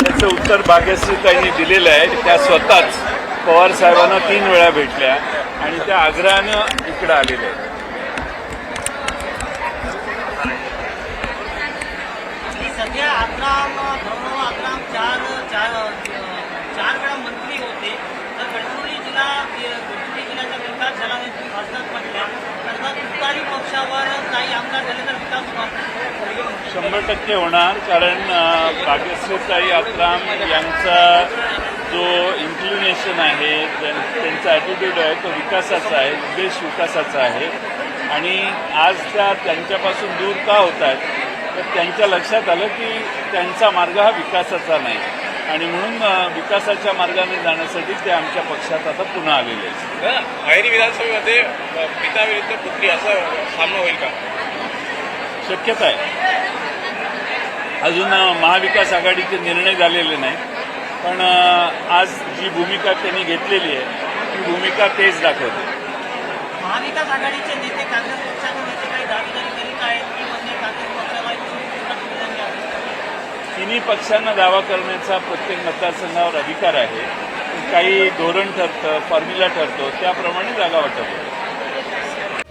त्याचं उत्तर भाग्यश्रीताईंनी दिलेलं आहे. त्या स्वतःच पवार साहेबांना तीन वेळा भेटल्या आणि त्या आग्रहानं इकडं आलेल्या आहेत. पक्षावर काही आमदार झाले तर विकास शंभर टक्के होणार कारण भाग्यश्रीताई आत्राम यांचा जो इन्क्लिनेशन आहे त्यां- त्यांचा ॲटिट्यूड आहे तो विकासाचा आहे उद्देश विकासाचा आहे. आणि आज त्या त्यांच्यापासून दूर का होत आहेत तर त्यांच्या लक्षात आलं की त्यांचा मार्ग हा विकासाचा नाही. आणि म्हणून विकासाच्या मार्गाने जाण्यासाठी ते आमच्या पक्षात आता पुन्हा आलेले आहेत. अहेरी विधानसभेमध्ये पिता विरुद्ध पुत्री असा सामना होईल का? शक्यता आहे अजून महाविकास आघाडीचे निर्णय झालेले नाही पण आज जी भूमिका त्यांनी घेतलेली आहे ती भूमिका तेच दाखवते. महाविकास आघाडीचे नेते काँग्रेस पक्षाचे नेते काही दावेदारी करीत आहेत? की म्हणजे काँग्रेस पक्षाला तिन्ही पक्षांना दावा करण्याचा प्रत्येक मतदारसंघावर अधिकार आहे. काही धोरण ठरतं फॉर्म्युला ठरतो त्याप्रमाणे जागा वाटप